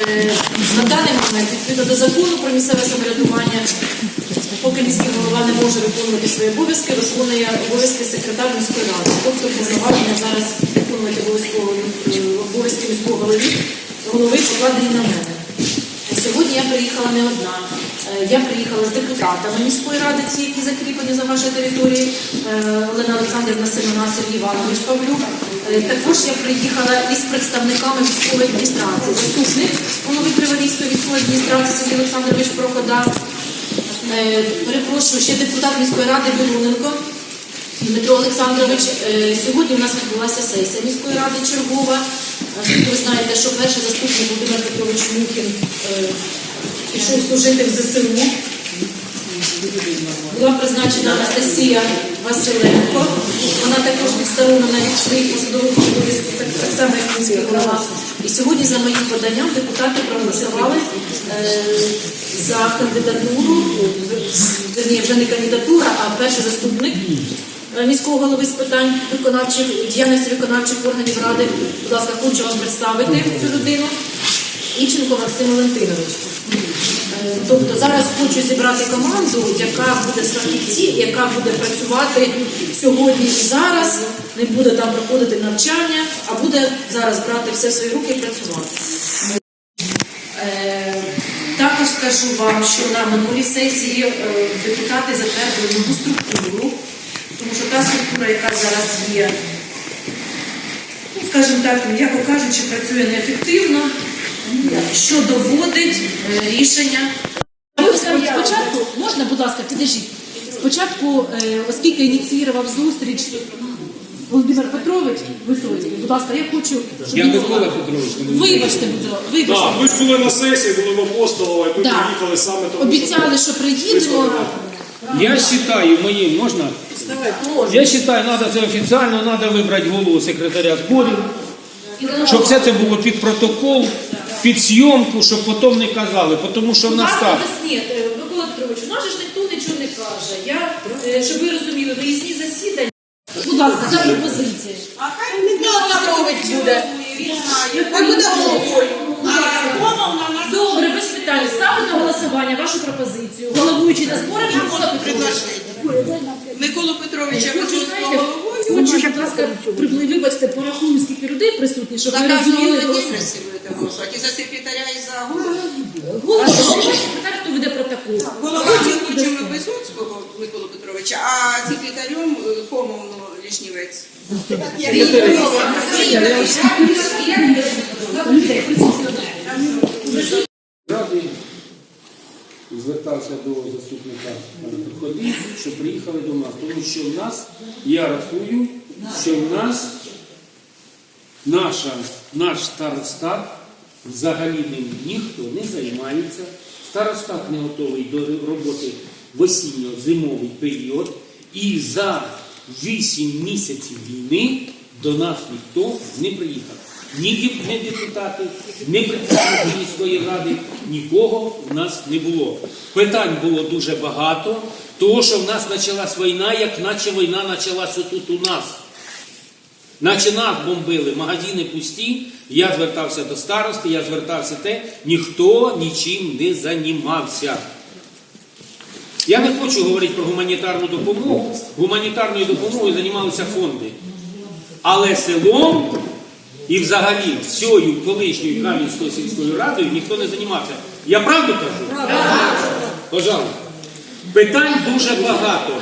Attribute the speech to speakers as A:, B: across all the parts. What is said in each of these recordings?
A: На даний момент, відповідно до закону про місцеве самоврядування, поки міський голова не може виконувати свої обов'язки, виконує обов'язки секретар міської ради. Тобто повноваження зараз виконувати е, обов'язки міського голови покладені на мене. Сьогодні я приїхала не одна. Е, Я приїхала з депутатами міської ради, ті, які закріплені за вашою територією, Е, Олена Олександрівна Семена, Сергій Іванович Павлюк. Е, Також я приїхала із представниками військової адміністрації. Заступник голови Криворізької військової адміністрації Сергій Олександрович Прохода. Перепрошую, ще депутат міської ради Білуненко. Дмитро Олександрович, е, сьогодні у нас відбулася сесія міської ради чергова. Е, Ви знаєте, що перший заступник Володимир Петрович Мухін е, пішов служити в ЗСУ. Була призначена Анастасія Василенко. Вона також відсторонена від своїх посадових обов'язків, так, так само як міський голова. І сьогодні за моїм поданням депутати проголосували е, за кандидатуру, верні, вже не кандидатура, а перший заступник міського голови з питань виконавчих діяльності виконавчих органів ради. Будь ласка, хочу вам представити цю людину. Іченко Максим Валентинович. Е, Тобто зараз хочу зібрати команду, яка буде з фахівців, яка буде працювати сьогодні і зараз, не буде там проходити навчання, а буде зараз брати все в свої руки і працювати. Е, Також скажу вам, що на минулій сесії е, депутати затвердили нову структуру, що та структура, яка зараз є, ну, скажімо так, м'яко кажучи, працює неефективно, що доводить е, рішення. Спочатку, можна, будь ласка, підожіть. Спочатку, е, оскільки ініціював зустріч Володимир Петрович Висоцький, будь ласка, я хочу, щоб
B: Я Микола Петрович.
A: Вибачте, будь вибачте.
C: Так, ми були на сесії, були в Апостолова, і ми
A: Да.
C: приїхали саме тому.
A: Обіцяли, що приїдемо.
B: Я вважаю, мої можна? Я вважаю, треба це офіційно, треба вибрати голову секретаря зборів, щоб все це було під протокол, під зйомку, щоб потім не казали, тому що в нас
A: Нас
B: так.
A: ні, е, Микола Петрович, у нас же ж ніхто нічого не каже. Я, е, щоб ви розуміли, виїзні засідання. Будь ласка, за пропозиції.
D: А хай Микола Петрович буде. Хай буде головою.
A: Добре, без питань. Ставлю на голосування вашу пропозицію. Головуючий на зборах Микола Петрович.
D: Миколу Петровича
A: знаєте,
D: головою.
A: хочу, будь ласка, приблизно, вибачте, порахую, скільки людей присутні, щоб ви
D: Так,
A: розуміли.
D: ну,
A: голос-
D: такі красиві будете голосувати. І за секретаря, і за голову.
A: Голос, секретар, хто веде протокол.
D: Головою хочемо Висоцького Миколу Петровича, а секретарем е, Комовну Лішнівець.
A: Людей присутні.
B: Ради звертався до заступника приходів, що приїхали до нас. Тому що в нас, я рахую, що в нас наша, наш старостат взагалі ним ніхто не займається. Старостат не готовий до роботи в осінньо-зимовий період. І за 8 місяців війни до нас ніхто не приїхав. Ні депутати, ні представники міської ради, нікого в нас не було. Питань було дуже багато, того, що в нас почалась війна, як наче війна почалася тут у нас. Наче нас бомбили, магазини пусті. Я звертався до старости, я звертався те, ніхто нічим не займався. Я не хочу говорити про гуманітарну допомогу. Гуманітарною допомогою займалися фонди. Але селом і взагалі всією колишньою Кам'янською сільською радою ніхто не займався. Я правду кажу? Пожалуйста. Питань дуже багато.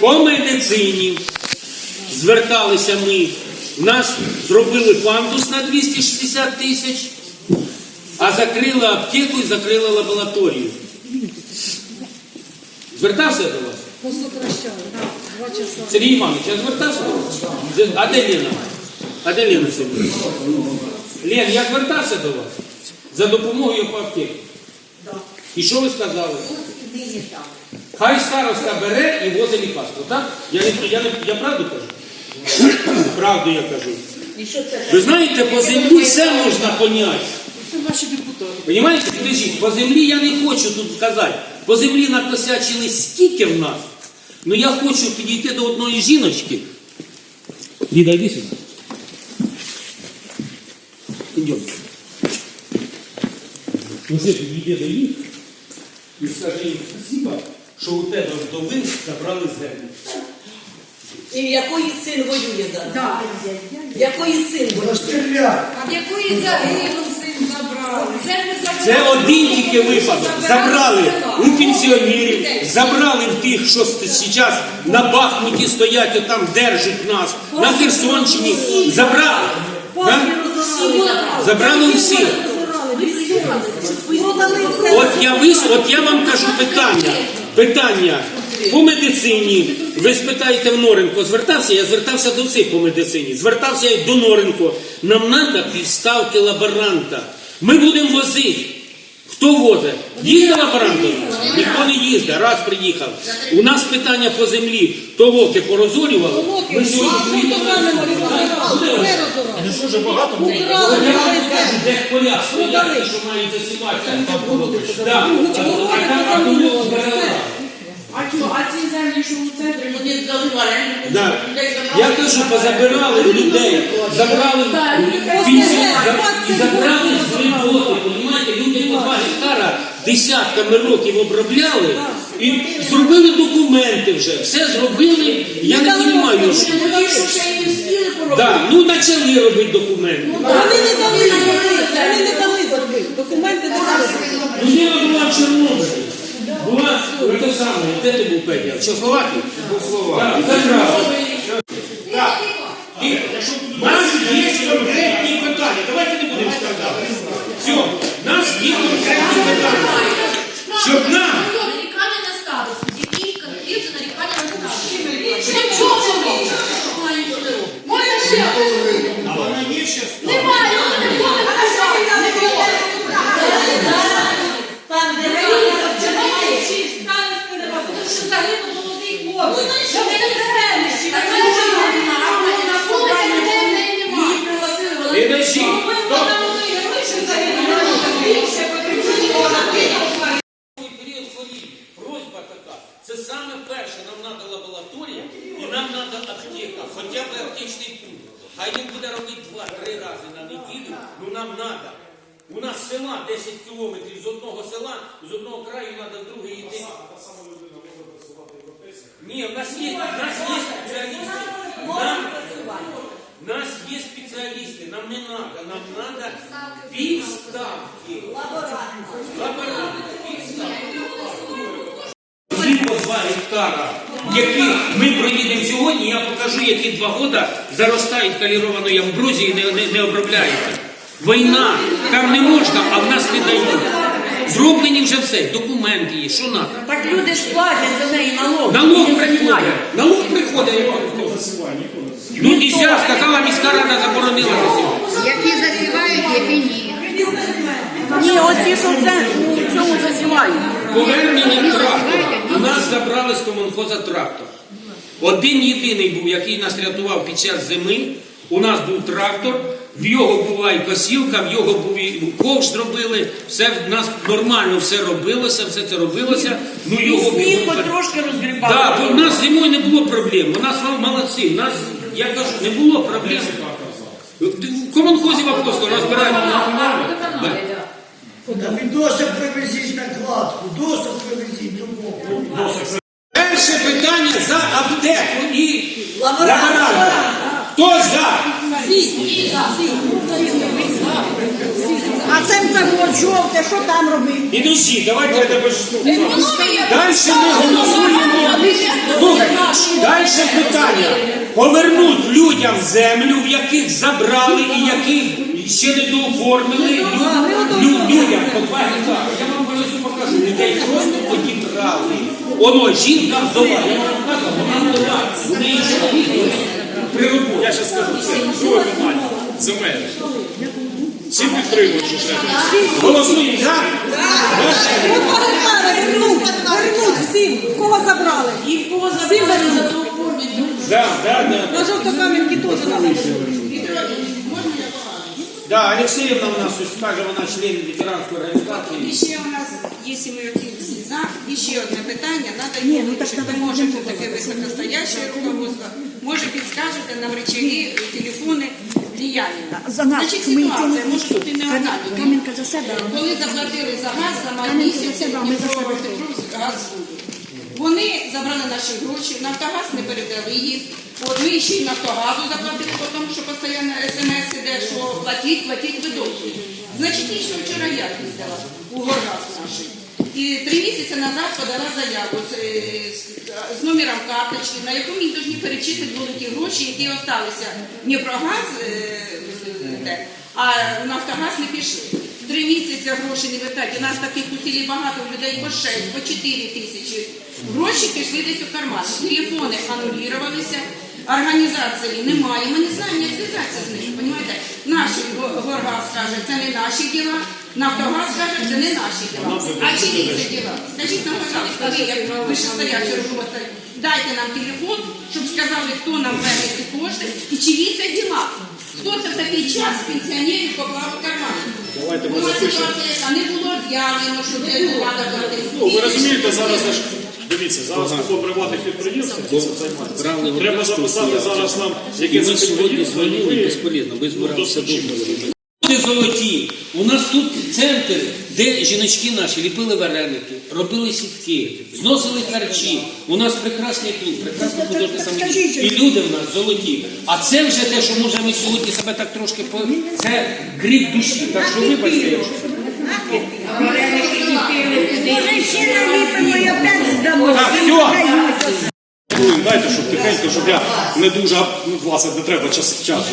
B: По медицині зверталися ми. Нас зробили пандус на 260 тисяч, а закрили аптеку і закрили лабораторію. Звертався до вас? Сергій Іванович, я звертався до вас? А де Лена? А де Лена сьогодні? Лен, я звертався до вас за допомогою по аптеці. І що ви сказали? Хай староста бере і возить лікарство, так? Я, не, я, не, я правду кажу? Правду я кажу. Ви знаєте, по землі все можна поняти.
D: Це ваші депутати.
B: Понимаєте, підожіть, по землі я не хочу тут сказати. По землі накосячили скільки в нас. Ну я хочу підійти до одної жіночки. Ліда, йди сюди. Ідемо. Уже підійде до їх і скаже їм спасибо, що у тебе вдови забрали землю.
E: І якої син воює зараз? Якої син воює?
D: Якої загиблу син забрали?
B: Це один тільки випадок. Забрали у пенсіонерів, забрали в тих, що зараз на Бахмуті стоять, там держать нас, на Херсонщині. Забрали. Да? Забрали усіх. От я вис, от я вам кажу питання. Питання по медицині. Ви спитаєте в Норенко, звертався? Я звертався до всіх по медицині. Звертався я до Норенко. Нам треба підставки лаборанта. Ми будемо возити. Хто возить? Їздив лаборантом? Ніхто не їздить, раз приїхав. У нас питання по землі. То воки порозорювали. Ми сьогодні.
C: Ну що ж багато було?
B: Я вам кажу, де поля стоять, що мають засіватися. А там а.
D: А ці землі, що в центрі, вони?
B: Да. Я кажу, позабирали людей, забрали пенсію і забрали з роботи. Понімаєте, люди по два гектара десятками років обробляли і зробили документи вже. Все зробили. Я не розумію, що. Да, ну почали робити документи.
E: Вони не дали вони не дали зробити. Документи не дали.
B: Людина була в Чорнобилі. Була це саме, де ти був Петя? В Чехословакії? Так. Так. І У нас є конкретні питання. Давайте не будемо скандали. Все, у нас є конкретні питання. Щоб нам
F: Нарікання на старость. Які конкретно нарікання на старость?
B: Період хворіння. Просьба така. Це саме перше, нам треба лабораторія і нам треба аптека, хоча б аптечний пункт. Хай він буде робити два-три рази на неділю, ну нам треба. У нас села 10 кілометрів з одного села, з одного краю треба в другий йти. Ні, в нас є, в нас є спеціалісти. Нам, в нас є спеціалісти, нам не треба, нам треба підставки. Лаборанти, два гектара, які ми проїдемо сьогодні, я покажу, які два года заростають калірованою амброзією і не, не, не обробляєте. Війна, там не можна, а в нас не дають. Зроблені вже все, документи є, що треба.
E: Так люди ж платять за неї налог.
B: Налог приходить. Налог приходить. я вам. Ну, нельзя, сказала міська рада заборонила.
G: Які засівають, які ні.
E: Ні, оці, що це у цьому засівають.
B: Повернення трактора. У нас забрали з комунхоза трактор. Один єдиний був, який нас рятував під час зими. У нас був трактор, в його була і косілка, в його був і ковш зробили. Все в нас нормально все робилося, все це робилося. Ну його
E: Сніг
B: бігом
E: хоч
B: пер-
E: трошки розгрібали.
B: Так, бо в нас зимою не було проблем. У нас молодці. У нас, я кажу, не було проблем. В комунхозі просто розбираємо. Да.
H: Та ви досок привезіть на кладку, досок привезіть любого.
B: Перше питання за аптеку і
E: Лаборант.
B: Хто за?
E: А це загод жовте, що там робити?
B: Ідучі, давайте я тебе Далі ми голосуємо. Слухай, Далі питання. Повернуть людям землю, в яких забрали і яких ще не дооформили. Лю- лю- Людям по два гектари. Я вам просто покажу. Людей просто одібрали. Оно, жінка вдова. Я вам показав, вона вдова. У неї чоловік при роботі.
C: Я ще скажу це. Друге питання. Земель. Всі підтримують, що треба.
B: Голосуємо за.
E: Вернуть, вернуть всім. Кого забрали?
A: Їх кого
E: Всім
A: забрали
E: вернуть.
A: за оформлення.
B: Да, да, да.
E: На жовтокам'янки теж треба.
B: Да, Алексеевна у нас ось каже, вона член ветеранської організації.
D: І ще у нас, якщо ми оці всі за, і ще одне питання, треба його вирішити. Може бути таке високостояще руководство, може підскажете нам речові, телефони влияння.
E: За нас,
D: Значить,
E: ми
D: ситуація
E: не
D: може бути не одна.
E: Кам'янка за себе.
D: Коли заплатили за газ, за май
E: Кам'янка
D: місяць,
E: за себе, ми за себе.
D: Дніпропетровськ газ буду. Вони забрали наші гроші, Нафтогаз не передали їх. Ми ще й Нафтогазу заплатили, тому що постійно смс іде, що платіть, платіть, ви. Значить, лічно вчора я їздила у Горгаз наший. І три місяці назад подала заяву з, з, номером карточки, на яку мені повинні перечислити були ті гроші, які залишилися газ, е, е, а Нафтогаз не пішли. Три місяці гроші не вертають. У нас таких усілі багато людей по 6, по 4 тисячі. Гроші пішли десь у карман. Телефони анулювалися, організації немає. Ми не знаємо, як зв'язатися з ними. Понімаєте? Наш Го- Горгаз каже, це не наші діла. Нафтогаз каже, це не наші діла. А чиї це діла? Скажіть нам, пожалуйста, ви як вищестоячі роботи, дайте нам телефон, щоб сказали, хто нам верне ці кошти і чиї це діла. Хто це в такий час пенсіонерів поклав у карман?
C: Давайте ми
D: Була
C: запишемо.
D: ситуація, яка не було об'явлено, що де влада платить.
C: Ну, ви розумієте, зараз ж дивіться, зараз купа приватних підприємств цим займається.
B: Брали
C: Треба записати зараз нам, яке
B: І
C: це
B: ми сьогодні
C: підприємство,
B: дзвонили
C: ви-
B: безполезно, ми збиралися
C: Ну,
B: думали. Люди золоті. У нас тут центр, де жіночки наші ліпили вареники, робили сітки, зносили харчі. У нас прекрасний клуб, прекрасний художній самовідділ. І люди в нас золоті. А це вже те, що може ми сьогодні себе так трошки по це гріх душі. Так що вибачте, якщо.
E: Може, ще наліпимо і опять здамо.
C: Так, все. Дайте, щоб тихенько, щоб я не дуже, ну, власне, не треба час часу.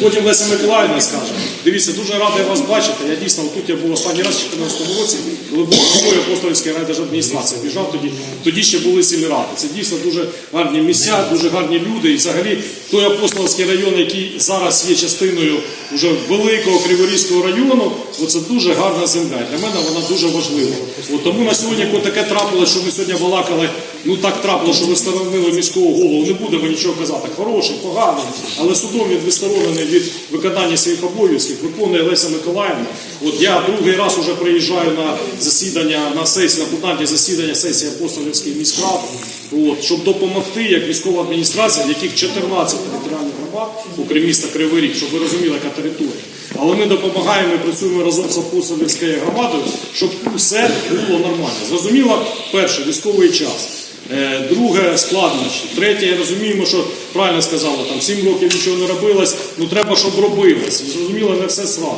C: Потім Леся Миколаївна скаже. Дивіться, дуже радий вас бачити. Я дійсно тут я був останній раз в 2014 році, коли був головою апостольської райдержадміністрації. Біжав тоді, тоді ще були сільради. Це дійсно дуже гарні місця, дуже гарні люди. І взагалі той апостольський район, який зараз є частиною вже великого Криворізького району, оце дуже гарна земля. Для мене вона дуже важлива. От тому на сьогодні, таке трапилось, що ми сьогодні балакали, ну так трапило, що ви встановили міського голову, не будемо нічого казати. Хороший, поганий, але судом він відсторонений від виконання своїх обов'язків, виконує Леся Миколаївна. От я другий раз уже приїжджаю на засідання, на сесію, на пленарні засідання сесії апостолівської міськради, от, щоб допомогти як військова адміністрація, в яких 14 територіальних громад, окрім міста Кривий Ріг, щоб ви розуміли, яка територія. Але ми допомагаємо і працюємо разом з апостолівською громадою, щоб все було нормально. Зрозуміло, перше, військовий час. Е, Друге складнощі. Третє, розуміємо, що правильно сказали, там 7 років нічого не робилось, ну треба, щоб робилось. Зрозуміло, не все сразу.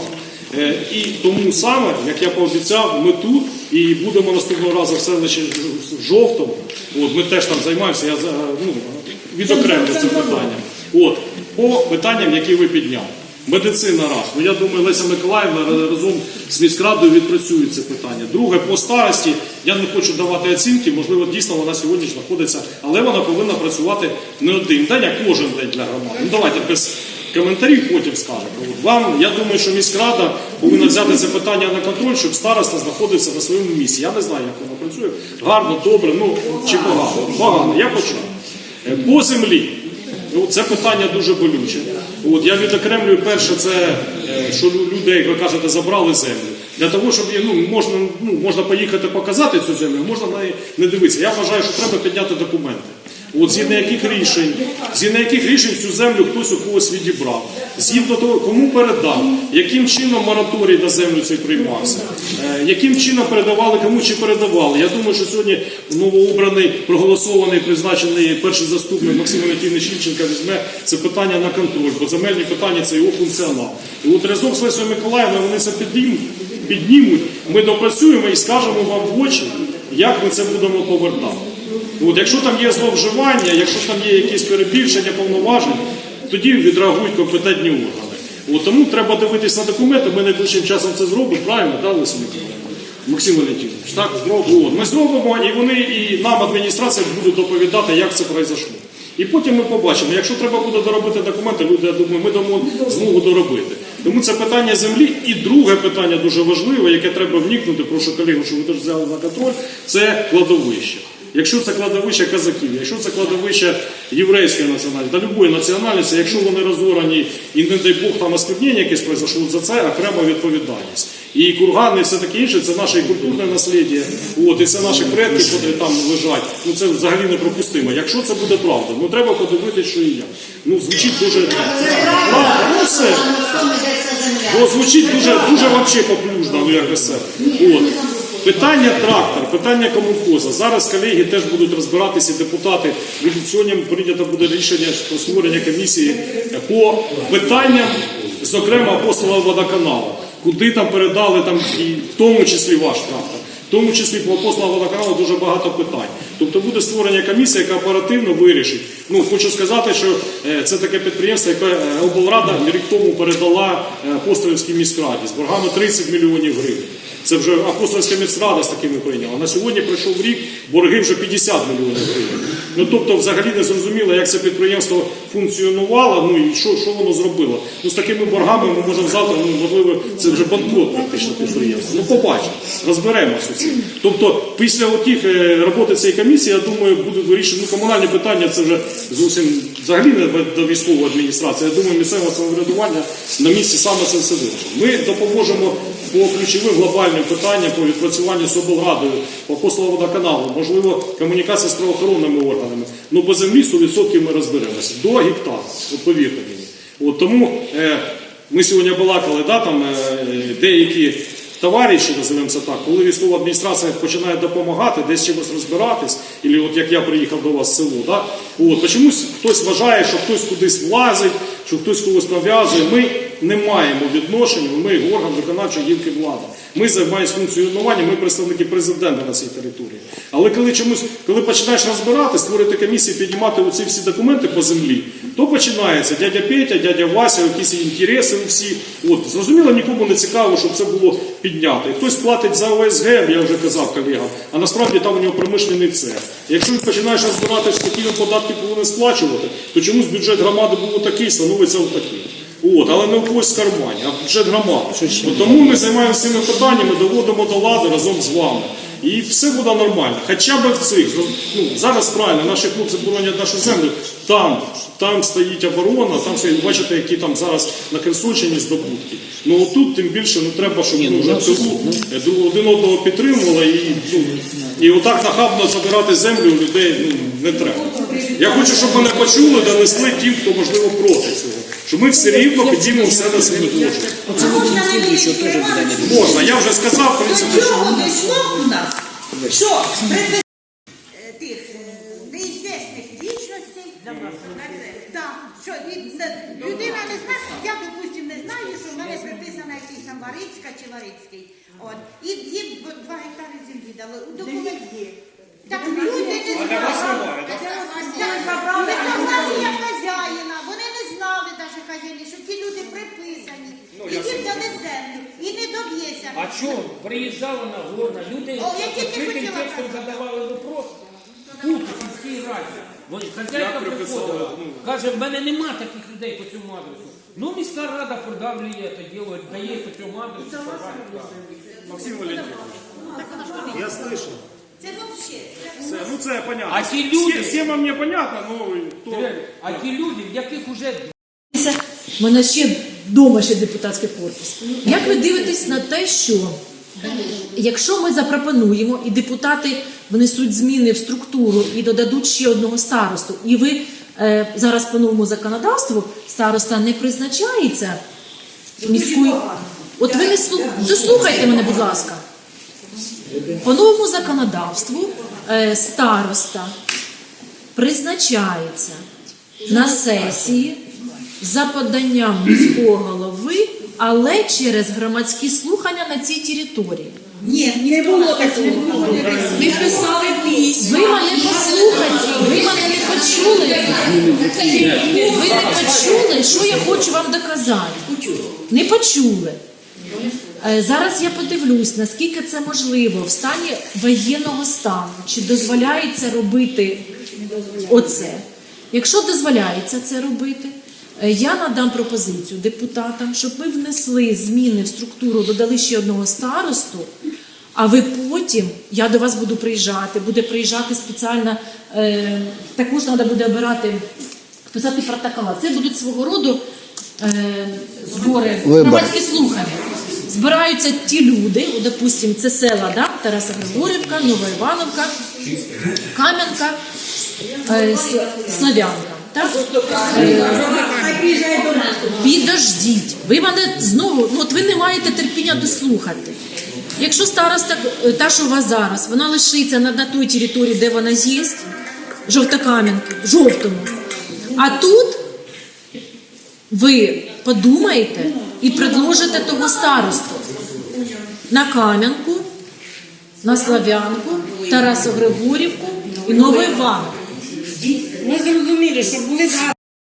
C: Е, І тому саме, як я пообіцяв, ми тут і будемо наступного разу в селищі в жовтому. От ми теж там займаємося. Я ну, відокремлю це питання. От по питанням, які ви підняли. Медицина раз. Ну я думаю, Леся Миколаївна разом з міськрадою відпрацюють це питання. Друге, по старості я не хочу давати оцінки, можливо, дійсно вона сьогодні знаходиться, але вона повинна працювати не один день, а кожен день для громади. Ну давайте без коментарів потім скажемо. Вам я думаю, що міськрада повинна взяти це питання на контроль, щоб староста знаходився на своєму місці. Я не знаю, як вона працює. Гарно, добре, ну чи погано. Погано, я почав. Е, По землі. Ну, це питання дуже болюче. От я відокремлюю перше, це е, що люди, як ви кажете, забрали землю. Для того, щоб ну, можна, ну, можна поїхати показати цю землю, можна на неї не дивитися. Я вважаю, що треба підняти документи. От згідно яких рішень, згідно яких рішень цю землю хтось у когось відібрав, згідно того, кому передав, яким чином мораторій на землю цей приймався, е, яким чином передавали, кому чи передавали. Я думаю, що сьогодні новообраний, проголосований, призначений перший заступник Максим Валентинович Ільченка візьме це питання на контроль, бо земельні питання це його функціонал. І от разом з Лесою Миколаївною вони це піднімуть, ми допрацюємо і скажемо вам в очі, як ми це будемо повертати. От, якщо там є зловживання, якщо там є якісь перебільшення повноважень, тоді відреагують компетентні органи. От, тому треба дивитись на документи, ми найближчим часом це зробимо, правильно, так, Леся Миколаївна? Максим Валентинович, так, зробимо. Ми зробимо, і вони, і нам адміністрація буде доповідати, як це произошло. І потім ми побачимо, якщо треба буде доробити документи, люди, я думаю, ми дамо змогу доробити. Тому це питання землі. І друге питання дуже важливе, яке треба вникнути, прошу колегу, щоб ви теж взяли на контроль, це кладовище. Якщо це кладовище казаків, якщо це кладовище єврейської національності, та любої національності, якщо вони розорані і не дай Бог там осквернення якесь произошло, за це окрема відповідальність. І кургани, і все таке інше, це наше культурне наслідя. От, і це наші предки, котрі там лежать. Ну це взагалі неприпустимо. Якщо це буде правда, ну треба подивитися, що і як. Ну звучить дуже правда, ну все. Бо звучить дуже, дуже вообще поплюжно, ну як все. От. Питання трактор, питання комунхоза. Зараз колеги теж будуть розбиратися, депутати. Будуть сьогодні прийнято буде рішення про створення комісії по питанням, зокрема апостола водоканалу, куди там передали там і в тому числі ваш трактор. В тому числі по апостола водоканалу дуже багато питань. Тобто буде створення комісія, яка оперативно вирішить. Ну хочу сказати, що е, це таке підприємство, яке е, облрада рік тому передала Пострілівській міськраді з боргами 30 мільйонів гривень. Це вже апостольська міськрада з такими прийняла. На сьогодні пройшов рік, борги вже 50 мільйонів гривень. Ну тобто, взагалі не зрозуміло, як це підприємство функціонувало, ну і що, що воно зробило. Ну з такими боргами ми можемо завтра, ну можливо, це вже банкрот практично підприємство. Ну побачимо, розберемося цим. Тобто, після отих е, роботи цієї комісії, я думаю, будуть вирішені ну, комунальні питання. Це вже зовсім взагалі не до військової адміністрації. Я думаю, місцеве самоврядування на місці саме це все вирішить. Ми допоможемо по ключовим глобальним питанням по відпрацюванню з облрадою, по пославодоканалу, можливо, комунікація з правоохоронними органами. Ну по землі 100% ми розберемося. До гектара, повірте мені. От тому е, ми сьогодні балакали, да, там е, деякі товариші, називаємо це так, коли військова адміністрація починає допомагати, десь чимось розбиратись, і от як я приїхав до вас в село, да, от, чомусь хтось вважає, що хтось кудись влазить, що хтось когось нав'язує. Ми не маємо відношення, ми орган виконавчої гілки влади. Ми займаємося функціонуванням, ми представники президента на цій території. Але коли чомусь, коли починаєш розбирати, створити комісії, піднімати оці всі документи по землі, то починається дядя Петя, дядя Вася, якісь інтереси у всі. От зрозуміло, нікому не цікаво, щоб це було підняти. Хтось платить за ОСГ, я вже казав колегам, а насправді там у нього промишлений цех. Якщо ти починаєш розбиратися, які він податки повинен сплачувати, то чомусь бюджет громади був такий, становиться отакий. От, але не у когось в кармані, а бюджет громади. От Тому ми займаємося цими питаннями, доводимо до ладу разом з вами. І все буде нормально. Хоча б в цих. Ну, зараз правильно, наші хлопці боронять нашу землю. Там, там стоїть оборона, там стоїть, бачите, які там зараз на Херсонщині здобутки. Ну отут тим більше ну, треба, щоб ну, вже в тилу один одного підтримували і, ну, і отак нахабно забирати землю у людей ну, не треба. Я хочу, щоб мене почули, донесли ті, хто можливо проти цього. Що ми все рівно підіймемо все на свій кошти. Можна, я вже сказав, в принципі,
E: До
C: що
E: чого дійшло у нас? Що е, тих е, неізвісних так, що від- не- людина не знає, я, допустим, не знаю, що в мене приписана якийсь там Варицька чи Варицький. От. І їм б- два гектари землі дали. У документ є. Так люди не знають. Так, Не знали як хазяїна, вони не знали навіть хазяїни, що ті люди приписані. І їм дали землю. І не доб'ється.
I: А що, приїжджали на горна, люди
E: О, я тільки
I: відкритим
E: хотіла
I: текстом задавали вопрос. Тут, у сільській раді. Вони- Хазяйка приходила, каже, в мене нема таких людей по цьому адресу. Ну, міська рада продавлює це діло, дає по цьому адресу.
C: Максим Валентинович, я слышал.
E: Це взагалі.
C: Ну це понятно.
I: А ті люди-
C: Всі- Всім вам не понятно, ну хто...
I: А ті люди, в яких уже
A: У мене ще вдома ще депутатський корпус. Як ви дивитесь на те, що якщо ми запропонуємо і депутати внесуть зміни в структуру і додадуть ще одного старосту, і ви е, зараз по новому законодавству староста не призначається міською. От ви не дослухайте мене, будь ласка. По новому законодавству староста призначається на сесії за поданням міського голови, але через громадські слухання на цій території.
E: Ні, не було такого.
A: Ви писали пісьма. Ви мене послухайте, ви мене не почули. Ви не почули, що я хочу вам доказати. Не почули. Е, Зараз я подивлюсь, наскільки це можливо в стані воєнного стану, чи дозволяється робити оце. Якщо дозволяється це робити, е, я надам пропозицію депутатам, щоб ми внесли зміни в структуру, додали ще одного старосту. А ви потім, я до вас буду приїжджати, буде приїжджати спеціально, е, також треба буде обирати, писати протокола. Це будуть свого роду е, збори, громадські слухання. Збираються ті люди, от, допустим, це села, да? Тараса Григорівка, Нова Івановка, Кам'янка, е, Слав'янка. Так?
E: Нас.
A: Підождіть, ви мене знову, ну от ви не маєте терпіння дослухати. Якщо староста, е, та, що у вас зараз, вона лишиться на, на той території, де вона є, жовтокам'янки, жовтому. А тут ви подумаєте і предложите того старосту на Кам'янку, на Слав'янку, Тарасу Григорівку і Нову Іванку.
E: Ми зрозуміли, що були.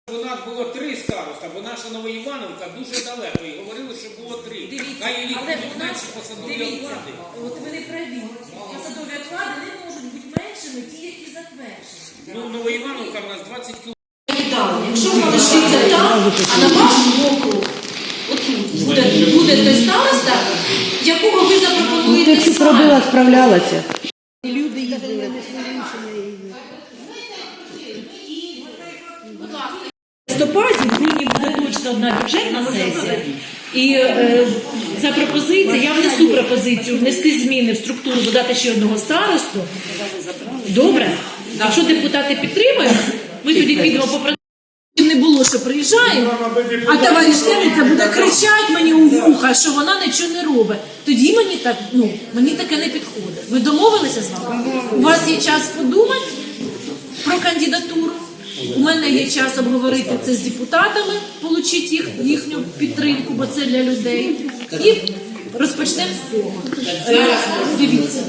I: У нас було три староста, бо наша Новоівановка дуже далеко. І говорили, що було три. Хай їх будуть менші посадові оклади.
A: От ви не праві. Посадові оклади не можуть бути меншими, ті, які затверджені.
I: Ну, Новоівановка в нас 20 кілометрів.
A: Якщо вона лишиться там, а на вашому округу, отут буде, буде той староста, якого ви запропонуєте самі.
E: справлялася.
A: В листопаді в грудні буде точно одна бюджетна сесія. І е, за пропозицію, я внесу пропозицію внести зміни в структуру, додати ще одного старосту. Добре? Якщо депутати підтримують, ми тоді підемо по не було, що приїжджаємо, а товариш Левиця буде кричати мені у вуха, що вона нічого не робить. Тоді мені так, ну, мені таке не підходить. Ви домовилися з вами? У вас є час подумати про кандидатуру. У мене є час обговорити це з депутатами, отримати їх, їхню підтримку, бо це для людей. І розпочнемо з цього. Дивіться.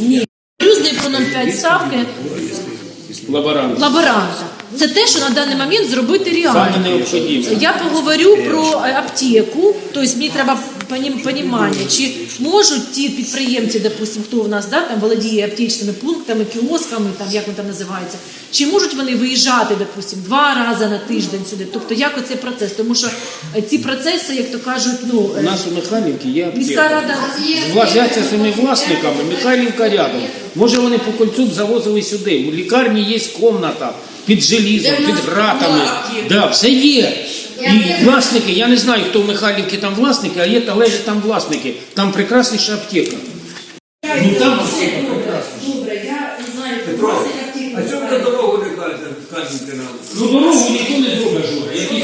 A: Ні. Плюс про 0,5 ставки
B: Лаборант.
A: лаборанта. Це те, що на даний момент зробити реально. Я поговорю про е, аптеку, тобто мені треба понімання, чи можуть ті підприємці, допустим, хто у нас да, там володіє аптечними пунктами, кіосками, там як вони там називаються, чи можуть вони виїжджати, допустим, два рази на тиждень сюди? Тобто як оцей процес? Тому що е, ці процеси, як то кажуть, ну
B: У
A: е,
B: нас у Михайлівки є аптека.
A: рада
B: Влазяться своїми власниками, Михайлівка рядом. Може вони по кольцу б завозили сюди. У лікарні є комната під желізом, під гратами. Да, все є. І власники, я не знаю, хто в Михайлівці там власники, а є але ж там власники. Там прекрасніша аптека. Ну там аптека прекрасна.
A: добре. Я не знаю, що власник аптеки.
H: А чому ти дорогу не кажете, нам?
B: Ну дорогу ніхто не зробить, Жора. Який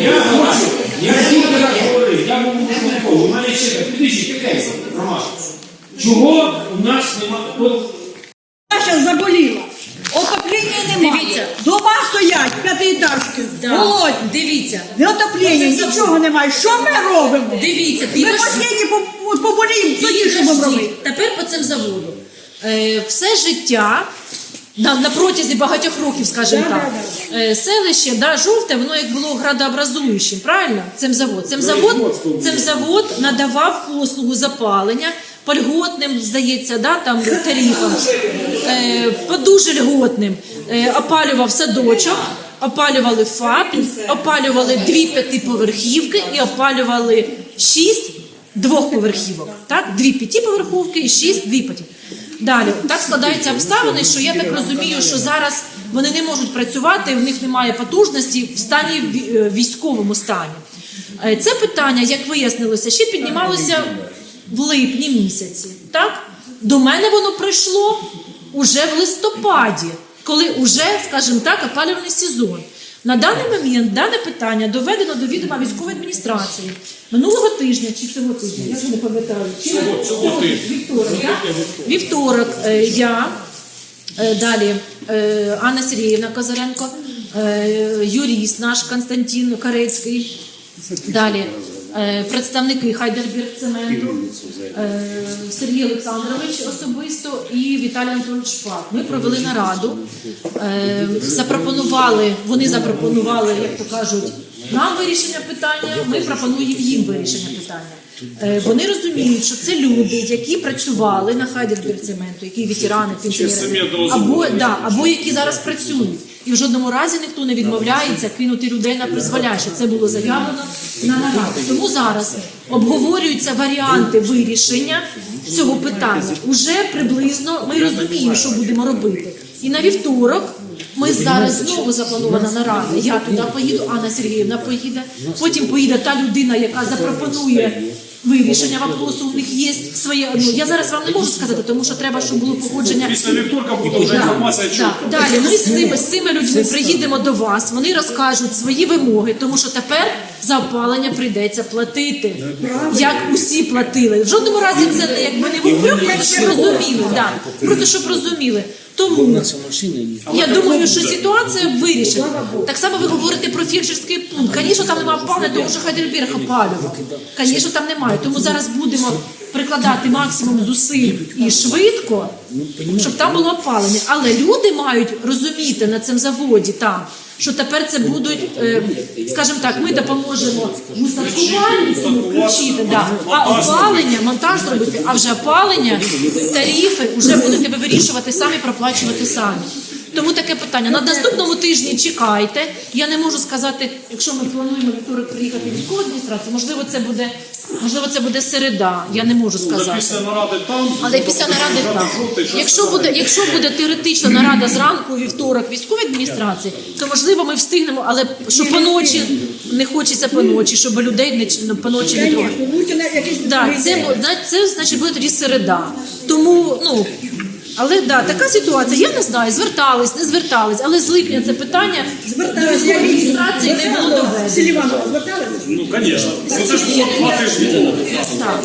B: Я хочу, я стільки раз говорив, я був у у мене ще так, підійшли, тихенько, Ромаш. Чого у нас немає? От
E: Наша заболіла. Отоплення немає.
A: Дивіться.
E: Дома стоять п'ятиэтажки.
A: Да.
E: Голодні.
A: Дивіться,
E: Не отоплення, нічого немає. Що ми робимо?
A: дивіться,
E: Ми
A: підожди.
E: останні по- поболіємо, тоді що будемо робити?
A: Підождіть. Тепер по цим заводу. Е, все життя. На, на протязі багатьох років, скажімо так, е, селище да, жовте, воно як було градообразуючим, правильно? Цим завод. Цим завод, цим завод надавав послугу запалення по льготним, здається, да, там тарифам, по дуже льготним. Е, опалював садочок, опалювали ФАП, опалювали дві п'ятиповерхівки і опалювали шість двохповерхівок. Так? Дві п'ятиповерхівки і шість дві п'яти. Далі, так складаються обставини, що я так розумію, що зараз вони не можуть працювати, в них немає потужності в стані ві- е, військовому стані. Е, Це питання, як вияснилося, ще піднімалося в липні місяці. Так? До мене воно прийшло уже в листопаді, коли вже, скажімо так, опалювальний сезон. На даний момент дане питання доведено до відома військової адміністрації. Минулого тижня чи цього тижня, я вже не пам'ятаю. Чи цього вівторок, я, вівторок е, я Е, Далі е, Анна Сергіївна Козаренко, юрист наш Константин Карецький. Далі представники Хайдерберг цементу, е, Сергій Олександрович особисто і Віталій Анатолійович Шпак. Ми провели нараду, е, запропонували, вони запропонували, як то кажуть, нам вирішення питання, ми пропонуємо їм вирішення питання. Е, Вони розуміють, що це люди, які працювали на Хайдельберг цементу, які ветерани, пенсіонери, або, да, або які зараз працюють. І в жодному разі ніхто не відмовляється кинути людей на призволяще. Це було заявлено на нараді. Тому зараз обговорюються варіанти вирішення цього питання. Уже приблизно ми розуміємо, що будемо робити. І на вівторок Ми зараз знову запланована нарада. Я туди поїду, Анна Сергіївна поїде. Потім поїде та людина, яка запропонує вирішення вопросу. У них є своє. Ну я зараз вам не можу сказати, тому що треба, щоб було погодження.
C: Після вівторка буде вже інформація чітка.
A: Далі ми з цими, з цими людьми приїдемо до вас, вони розкажуть свої вимоги, тому що тепер за опалення прийдеться платити. Як усі платили. В жодному разі це не якби не виплюк, щоб розуміли. Да. Просто щоб розуміли. Тому я думаю, що ситуація вирішена. Так само ви говорите про фельдшерський пункт. Звісно, там немає опалення, тому що Хайдельберг опалював. Звісно, там немає. Тому зараз будемо прикладати максимум зусиль і швидко, щоб там було опалення. Але люди мають розуміти на цьому заводі там. Що тепер це будуть, е, скажімо так, ми допоможемо в включити, да. а опалення, монтаж зробити, а вже опалення, тарифи вже будете ви вирішувати самі, проплачувати самі. Тому таке питання. На наступному тижні чекайте. Я не можу сказати, якщо ми плануємо вівторок приїхати в військову адміністрацію, можливо, це буде, можливо, це буде середа. Я не можу
C: Але
A: сказати.
C: після наради там,
A: Але після наради
C: Жовтий,
A: так. Якщо буде, якщо буде теоретично нарада зранку у вівторок військової адміністрації, то можливо ми встигнемо, але що поночі не хочеться поночі, щоб людей не ну, поночі не трогати. Да, це, це значить буде тоді середа. Тому ну. Але да, така ситуація. Я не знаю, звертались, не звертались, але з липня це питання
E: Звертались,
A: до
E: я
A: адміністрації не було доведено.
E: Селіванова зверталися?
C: ну, звісно. Ну це ж було два тижні тому.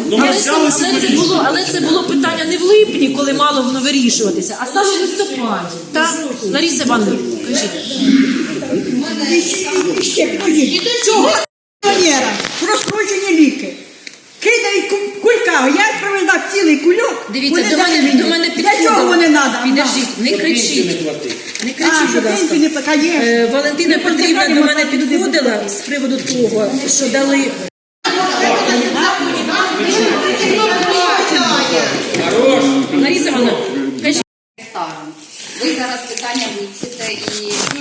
C: Ну, ми
A: Але, це,
C: взяли
A: але, це було, але це було питання не в липні, коли мало воно вирішуватися, а саме в листопаді. Так, Лариса Івановна, кажіть.
E: І ще, і ще, підождіть. Цього пенсіонера розкручені ліки. Кидай ку- кулька, я привезла цілий кульок.
A: Дивіться,
E: вони
A: до мене,
E: дали мені.
A: до мене
E: Для чого вони треба?
A: Підождіть, не кричіть. Не
E: А,
A: кричіть, будь ласка.
E: не покаєш.
A: Е, Валентина Петрівна до мене підходила з приводу того, що дали Лариса Івановна, кажіть.
G: Ви зараз питання вивчите і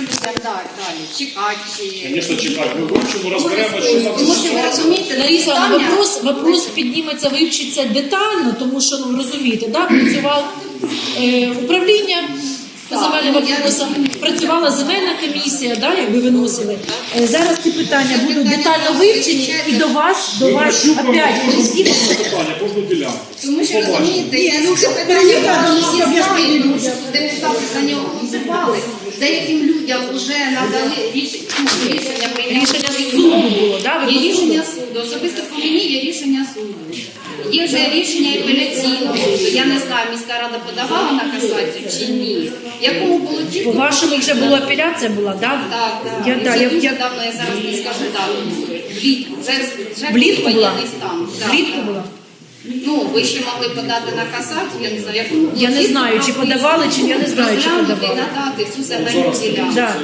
G: Чекати.
C: Звісно, чекати. Ми вивчимо, розберемо, що там.
G: Тому що ви розумієте,
A: Лариса,
G: питання-
A: вопрос, вопрос підніметься, вивчиться детально, тому що ну розумієте, да, працював е, управління по земельним
G: ну, я
A: вопросам, працювала земельна комісія, да, як ви виносили. Е, зараз ці питання будуть детально вивчені і до вас, до вас опять приїздимо.
C: питання, кожну ділянку.
G: Тому що
C: Побачимо.
G: розумієте, є
E: ну, щоб
G: питання,
E: переїхати, ну,
G: всі
E: я
G: знають,
E: ж
G: тому що депутати за нього голосували. Деяким людям вже надали ну, рішення.
A: Рішення суду було,
G: Є рішення суду. Особисто по мені є рішення суду. Є вже рішення апеляційного суду. Я не знаю, міська рада подавала на касацію чи ні. В якому було чітко.
A: По вашому вже була апеляція була, да?
G: Так, так.
A: Я, да, я,
G: дуже
A: я,
G: давно, я зараз не скажу дату. Влітку. Вже, вже
A: влітку була?
G: воєнний стан. Так,
A: Влітку
G: так.
A: була?
G: Ну, ви ще могли подати на касацію, я не знаю, в якому
A: Я не знаю, чи подавали, чи я не знаю, чи
G: розглянути і
A: подавали.
G: надати цю земельну ділянку.
A: Да.